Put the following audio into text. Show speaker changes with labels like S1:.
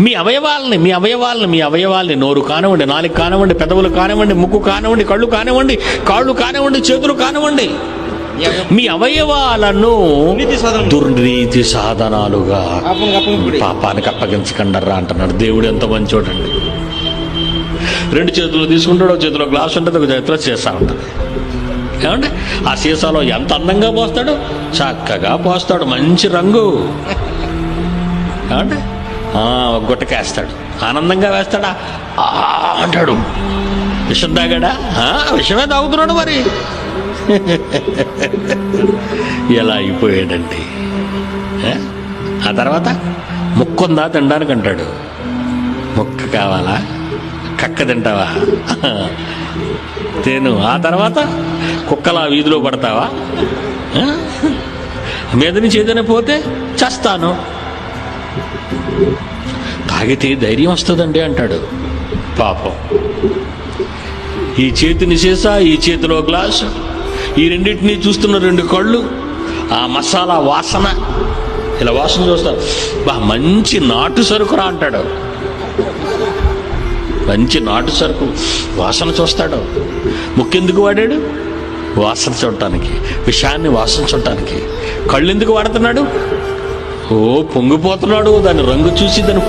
S1: మీ అవయవాల్ని మీ అవయవాల్ని మీ అవయవాల్ని నోరు కానివ్వండి నాలుగు కానివ్వండి పెదవులు కానివ్వండి ముక్కు కానివ్వండి కళ్ళు కానివ్వండి కాళ్ళు కానివ్వండి చేతులు కానివ్వండి. మీ అవయవాలను. దుర్నీతి సాధనాలుగా. పాపానికి అప్పగించకండర్రా అంటున్నాడు. దేవుడు ఎంత మంచోడండి. రెండు చేతులు తీసుకుంటాడు ఒక చేతిలో గ్లాస్ ఉంటుంది ఒక చేతిలో సీసా ఉంటుంది. ఏమంటే ఆ సీసాలో ఎంత అందంగా పోస్తాడు? చక్కగా పోస్తాడు మంచి రంగు. ఏమంటే గుట్టక ఒక గుట్టకేస్తాడు ఆనందంగా వేస్తాడా? అంటాడు. విషం తాగాడా విషమే తాగుతున్నాడు మరి. ఎలా అయిపోయాడండి ఆ తర్వాత ముక్కుందా తినడానికి అంటాడు. ముక్క కావాలా? కక్క తింటావా? తేను. ఆ తర్వాత కుక్కలా వీధిలో పడతావా? మీద నుంచి ఏదైనా పోతే చేస్తాను. తాగితే ధైర్యం వస్తుందండి అంటాడు. పాపం. ఈ చేతిని సీసా ఈ చేతిలో గ్లాస్ ఈ రెండింటినీ చూస్తున్న రెండు కళ్ళు ఆ మసాలా వాసన. ఇలా వాసన చూస్తారు బా మంచి నాటు సరుకురా అంటాడు. మంచి నాటు సరుకు. వాసన చూస్తాడు. ముక్కెందుకు వాడాడు? వాసన చూడటానికి. విషయాన్ని వాసన చూడటానికి. కళ్ళు ఎందుకు వాడుతున్నాడు? ఓ పొంగిపోతున్నాడు దాని రంగు చూసి దాని